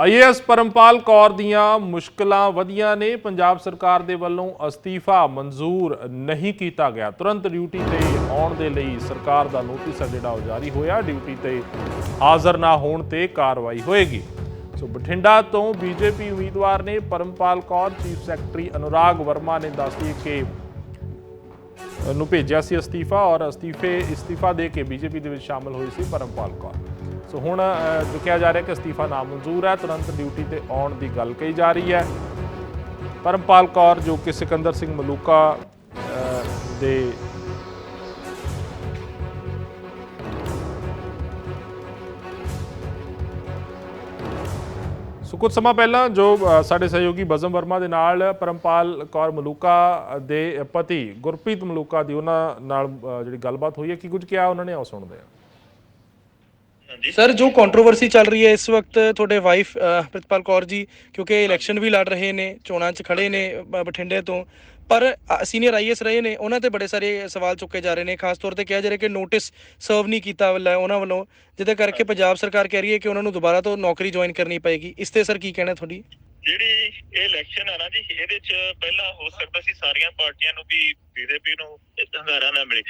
IAS Parampal Kaur ਦੀਆਂ ਮੁਸ਼ਕਲਾਂ ਵਧੀਆਂ ਨੇ। ਪੰਜਾਬ ਸਰਕਾਰ ਦੇ ਵੱਲੋਂ ਅਸਤੀਫਾ ਮਨਜ਼ੂਰ ਨਹੀਂ ਕੀਤਾ ਗਿਆ। ਤੁਰੰਤ ਡਿਊਟੀ ਤੇ ਆਉਣ ਦੇ ਲਈ ਸਰਕਾਰ ਦਾ ਨੋਟਿਸ ਹੈ ਜਿਹੜਾ ਉਹ ਜਾਰੀ ਹੋਇਆ। ਡਿਊਟੀ ਤੇ ਹਾਜ਼ਰ ਨਾ ਹੋਣ ਤੇ ਕਾਰਵਾਈ ਹੋਏਗੀ। ਸੋ ਬਠਿੰਡਾ ਤੋਂ ਬੀਜੇਪੀ ਉਮੀਦਵਾਰ ਨੇ ਪਰਮਪਾਲ ਕੌਰ, ਚੀਫ ਸੈਕਟਰੀ ਅਨੁਰਾਗ ਵਰਮਾ ਨੇ ਦੱਸੀ ਕਿ ਨੂੰ ਭੇਜਿਆ ਸੀ ਅਸਤੀਫਾ ਔਰ ਅਸਤੀਫੇ ਇਸਤੀਫਾ ਦੇ ਕੇ ਬੀਜੇਪੀ ਦੇ ਵਿੱਚ ਸ਼ਾਮਲ ਹੋਈ ਸੀ ਪਰਮਪਾਲ ਕੌਰ। ਸੋ ਹੁਣ ਜੋ ਕਿਹਾ ਜਾ ਰਿਹਾ ਕਿ ਅਸਤੀਫਾ ਨਾਮਨਜ਼ੂਰ ਹੈ, ਤੁਰੰਤ ਡਿਊਟੀ ਤੇ ਆਉਣ ਦੀ ਗੱਲ ਕਹੀ ਜਾ ਰਹੀ ਹੈ। ਪਰਮਪਾਲ ਕੌਰ ਜੋ ਕਿ ਸਿਕੰਦਰ ਸਿੰਘ ਮਲੂਕਾ ਦੇ ਸੋ ਕੁਝ ਸਮਾਂ ਪਹਿਲਾਂ ਜੋ ਸਾਡੇ ਸਹਿਯੋਗੀ ਬਜ਼ਮ ਵਰਮਾ ਦੇ ਨਾਲ ਪਰਮਪਾਲ ਕੌਰ ਮਲੂਕਾ ਦੇ ਪਤੀ ਗੁਰਪ੍ਰੀਤ ਮਲੂਕਾ ਦੀ ਉਹਨਾਂ ਨਾਲ ਜਿਹੜੀ ਗੱਲਬਾਤ ਹੋਈ ਹੈ, ਕੀ ਕੁਝ ਕਿਹਾ ਉਹਨਾਂ ਨੇ? ਆਓ ਸੁਣਦੇ ਆ ਸਰ, ਜੋ ਕੰਟਰੋਵਰਸੀ ਚੱਲ ਰਹੀ ਹੈ ਇਸ ਵਕਤ ਤੁਹਾਡੇ ਵਾਈਫ ਪ੍ਰਿਤਪਾਲ ਕੌਰ ਜੀ, ਕਿਉਂਕਿ ਇਲੈਕਸ਼ਨ ਵੀ ਲੜ ਰਹੇ ਨੇ, ਚੋਣਾਂ 'ਚ ਖੜੇ ਨੇ ਬਠਿੰਡੇ ਤੋਂ ਪਰ ਸੀਨੀਅਰ ਆਈਐਸ ਰਹੇ ਨੇ ਉਹਨਾਂ ਤੇ ਬੜੇ ਸਾਰੇ ਸਵਾਲ ਚੁੱਕੇ ਜਾ ਰਹੇ ਨੇ ਖਾਸ ਤੌਰ ਤੇ ਕਿਹਾ ਜਾ ਰਿਹਾ ਕਿ ਨੋਟਿਸ ਸਰਵ ਨਹੀਂ ਕੀਤਾ ਵੱਲਾ ਉਹਨਾਂ ਵੱਲੋਂ ਜਿਹਦੇ ਕਰਕੇ ਪੰਜਾਬ ਸਰਕਾਰ ਕਹਿ ਰਹੀ ਹੈ ਕਿ ਉਹਨਾਂ ਨੂੰ ਦੁਬਾਰਾ ਤੋਂ ਨੌਕਰੀ ਜੁਆਇਨ ਕਰਨੀ ਪਏਗੀ। ਇਸ ਤੇ ਸਰ ਕੀ ਕਹਿਣਾ ਤੁਹਾਡੀ? ਜਿਹੜੀ ਇਹ ਇਲੈਕਸ਼ਨ ਆ ਨਾ ਜੀ ਇਹਦੇ ਚ ਪਹਿਲਾਂ ਹੋ ਸਕਦਾ ਸੀ ਸਾਰੀਆਂ ਪਾਰਟੀਆਂ ਨੂੰ ਵੀ ਬੀਜੇਪੀ ਨੂੰ ਹੰਗਾਰਾ ਨਾ ਮਿਲੇ।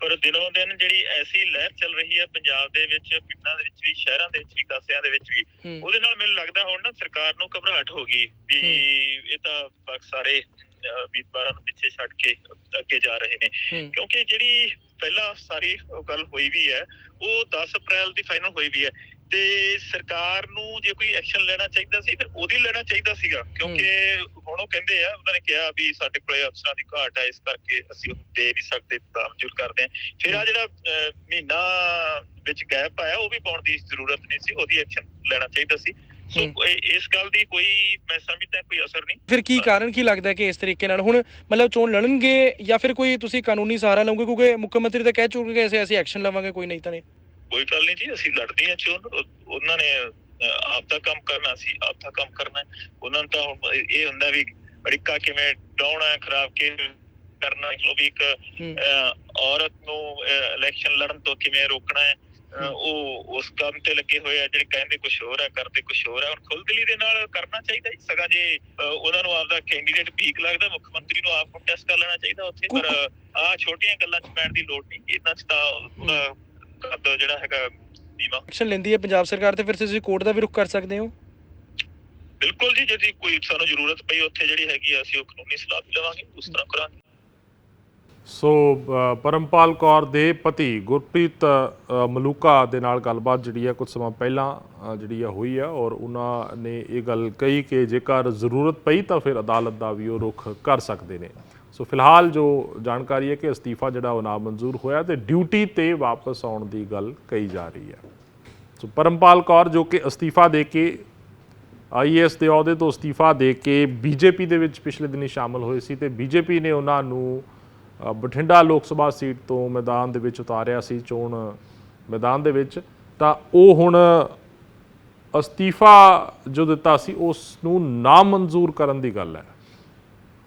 ਪਰ ਦਿਨੋਂ ਦਿਨ ਜਿਹੜੀ ਐਸੀ ਲਹਿਰ ਚੱਲ ਰਹੀ ਹੈ ਪੰਜਾਬ ਦੇ ਵਿੱਚ ਪਿੰਡਾਂ ਦੇ ਵਿੱਚ ਵੀ ਸ਼ਹਿਰਾਂ ਦੇ ਵਿੱਚ ਵੀ ਕਸਿਆਂ ਦੇ ਵਿੱਚ ਵੀ ਉਹਦੇ ਨਾਲ ਮੈਨੂੰ ਲੱਗਦਾ ਹੁਣ ਨਾ ਸਰਕਾਰ ਨੂੰ ਘਬਰਾਹਟ ਹੋ ਗਈ ਵੀ ਇਹ ਤਾਂ ਸਾਰੇ ਉਮੀਦਵਾਰਾਂ ਨੂੰ ਪਿੱਛੇ ਛੱਡ ਕੇ ਅੱਗੇ ਜਾ ਰਹੇ ਨੇ। ਕਿਉਂਕਿ ਜਿਹੜੀ ਪਹਿਲਾਂ ਸਾਰੀ ਗੱਲ ਹੋਈ ਵੀ ਹੈ ਉਹ 10 ਅਪ੍ਰੈਲ ਦੀ ਫਾਈਨਲ ਹੋਈ ਵੀ ਹੈ। ਤੇ ਸਰਕਾਰ ਨੂੰ ਜੇ ਕੋਈ ਐਕਸ਼ਨ ਲੈਣਾ ਚਾਹੀਦਾ ਸੀ ਫਿਰ ਉਹਦੀ ਲੈਣਾ ਚਾਹੀਦਾ ਸੀਗਾ। ਕਿਉਂਕਿ ਹੁਣ ਉਹ ਕਹਿੰਦੇ ਆ ਉਹਨਾਂ ਨੇ ਕਿਹਾ ਵੀ ਸਾਡੇ ਕੋਲੇ ਅਫਸਰਾਂ ਦੀ ਘਾਟ ਹੈ ਇਸ ਕਰਕੇ ਅਸੀਂ ਉਹ ਦੇ ਨਹੀਂ ਸਕਦੇ ਨਾਮਨਜ਼ੂਰ ਕਰਦੇ ਹਾਂ। ਫਿਰ ਆ ਜਿਹੜਾ ਮਹੀਨਾ ਵਿੱਚ ਗੈਪ ਆਇਆ ਉਹ ਵੀ ਪਾਉਣ ਦੀ ਜ਼ਰੂਰਤ ਨਹੀਂ ਸੀ ਉਹਦੀ ਐਕਸ਼ਨ ਲੈਣਾ ਚਾਹੀਦਾ ਸੀ। ਸੋ ਇਸ ਗੱਲ ਦੀ ਕੋਈ ਮੈਂ ਸਮਝਦਾ ਕੋਈ ਅਸਰ ਨਹੀਂ। ਫਿਰ ਕੀ ਕਾਰਨ ਕੀ ਲੱਗਦਾ ਕਿ ਇਸ ਤਰੀਕੇ ਨਾਲ? ਹੁਣ ਮਤਲਬ ਚੋਣ ਲੜਨਗੇ ਜਾਂ ਫਿਰ ਕੋਈ ਤੁਸੀਂ ਕਾਨੂੰਨੀ ਸਹਾਰਾ ਲਓਗੇ ਕਿਉਂਕਿ ਮੁੱਖ ਮੰਤਰੀ ਤਾਂ ਕਹਿ ਚੁੱਕੇ ਕਿ ਅਸੀਂ ਅਸੀਂ ਐਕਸ਼ਨ ਲਵਾਂਗੇ ਕੋਈ ਨਹੀਂ ਤਾਂ ਨਹੀਂ। ਕੋਈ ਗੱਲ ਨਹੀਂ ਜੀ ਅਸੀਂ ਲੜਦੇ ਹਾਂ ਚੋਣ। ਉਹ- ਉਹਨਾਂ ਨੇ ਅਹ, ਆਪ ਦਾ ਕੰਮ ਕਰਨਾ ਸੀ ਆਪ ਦਾ ਕੰਮ ਕਰਨਾ ਹੈ। ਉਹਨਾਂ ਨੂੰ ਤਾਂ ਹੁਣ ਇਹ ਇਹ ਹੁੰਦਾ ਵੀ ਅੜਿੱਕਾ ਕਿਵੇਂ ਡਾਉਣਾ ਹੈ ਖਰਾਬ ਕੇ ਕਰਨਾ ਹੈ ਵੀ ਇੱਕ ਹੂੰ। ਅਹ, ਔਰਤ ਨੂੰ ਇਲੈਕਸ਼ਨ ਲੜਨ ਤੋਂ ਕਿਵੇਂ ਰੋਕਣਾ ਹੈ। ਉਹ ਉਸ ਕੰਮ ਤੇ ਲੱਗੇ ਹੋਏ ਆ ਜਿਹੜੇ ਕਹਿੰਦੇ ਕੁਝ ਹੋਰ ਹੈ ਕਰਦੇ ਕੁਝ ਹੋਰ ਹੈ ਔਰ ਖੁੱਲਦਿਲੀ ਦੇ ਨਾਲ ਕਰਨਾ ਚਾਹੀਦਾ ਜੀ। ਸਗਾ ਜੇ ਉਹਨਾਂ ਨੂੰ ਆਪਦਾ ਕੈਂਡੀਡੇਟ ਵੀਕ ਲੱਗਦਾ ਮੁੱਖ ਮੰਤਰੀ ਨੂੰ ਆਪ ਕੰਟੈਸਟ ਕਰ ਲੈਣਾ ਚਾਹੀਦਾ ਉੱਥੇ ਪਰ ਆਹ ਛੋਟੀਆਂ ਗੱਲਾਂ 'ਚ ਪੈਣ ਦੀ ਲੋੜ ਨਹੀਂ ਇਹਨਾਂ 'ਚ ਤਾਂ ਜਿਹੜਾ ਹੈਗਾ ਨੀਵਾ। ਐਕਸ਼ਨ ਲੈਂਦੀ ਹੈ ਪੰਜਾਬ ਸਰਕਾਰ ਤੇ ਫਿਰ ਤੁਸੀਂ ਕੋਰਟ ਦਾ ਵੀ ਰੁਖ ਕਰ ਸਕਦੇ ਹੋ? ਬਿਲਕੁਲ ਜੀ ਜੇ ਕੋਈ ਸਾਨੂੰ ਜ਼ਰੂਰਤ ਪਈ ਉੱਥੇ ਜਿਹੜੀ ਹੈਗੀ ਆ ਅਸੀਂ ਉਹ ਕਾਨੂੰਨੀ ਸਲਾਹ ਵੀ ਲਵਾਂਗੇ ਉਸ ਤਰ੍ਹਾਂ ਕਰਾਂਗੇ। ਸੋ ਪਰਮਪਾਲ ਕੌਰ ਦੇ ਪਤੀ ਗੁਰਪ੍ਰੀਤ ਮਲੂਕਾ ਦੇ ਨਾਲ ਗੱਲਬਾਤ ਜਿਹੜੀ ਹੈ ਕੁਝ ਸਮਾਂ ਪਹਿਲਾਂ ਜਿਹੜੀ ਹੈ ਹੋਈ ਹੈ ਔਰ ਉਹਨਾਂ ਨੇ ਇਹ ਗੱਲ ਕਹੀ ਕਿ ਜੇਕਰ ਜ਼ਰੂਰਤ ਪਈ ਤਾਂ ਫਿਰ ਅਦਾਲਤ ਦਾ ਵੀ ਉਹ ਰੁਖ ਕਰ ਸਕਦੇ ਨੇ। ਸੋ, ਫਿਲਹਾਲ ਜੋ ਜਾਣਕਾਰੀ ਹੈ ਕਿ ਅਸਤੀਫਾ ਜਿਹੜਾ ਉਹ ਨਾਮਨਜ਼ੂਰ ਹੋਇਆ ਤੇ ਡਿਊਟੀ ਤੇ ਵਾਪਸ ਆਉਣ ਦੀ ਗੱਲ ਕਹੀ ਜਾ ਰਹੀ ਹੈ। ਸੋ, ਪਰਮਪਾਲ ਕੌਰ ਜੋ ਕਿ ਅਸਤੀਫਾ ਦੇ ਕੇ ਆਈਐਸ ਦੇ ਅਹੁਦੇ ਤੋਂ ਅਸਤੀਫਾ ਦੇ ਕੇ ਬੀਜੇਪੀ ਦੇ ਵਿੱਚ ਪਿਛਲੇ ਦਿਨੀ ਸ਼ਾਮਲ ਹੋਏ ਸੀ ਤੇ ਬੀਜੇਪੀ ਨੇ ਉਹਨਾਂ ਨੂੰ ਬਠਿੰਡਾ ਲੋਕ ਸਭਾ ਸੀਟ ਤੋਂ ਮੈਦਾਨ ਦੇ ਵਿੱਚ ਉਤਾਰਿਆ ਸੀ ਚੋਣ ਮੈਦਾਨ ਦੇ ਵਿੱਚ। ਤਾਂ ਉਹ ਹੁਣ ਅਸਤੀਫਾ ਜੋ ਦਿੱਤਾ ਸੀ, ਉਸ ਨੂੰ ਨਾਮਨਜ਼ੂਰ ਕਰਨ ਦੀ ਗੱਲ ਹੈ।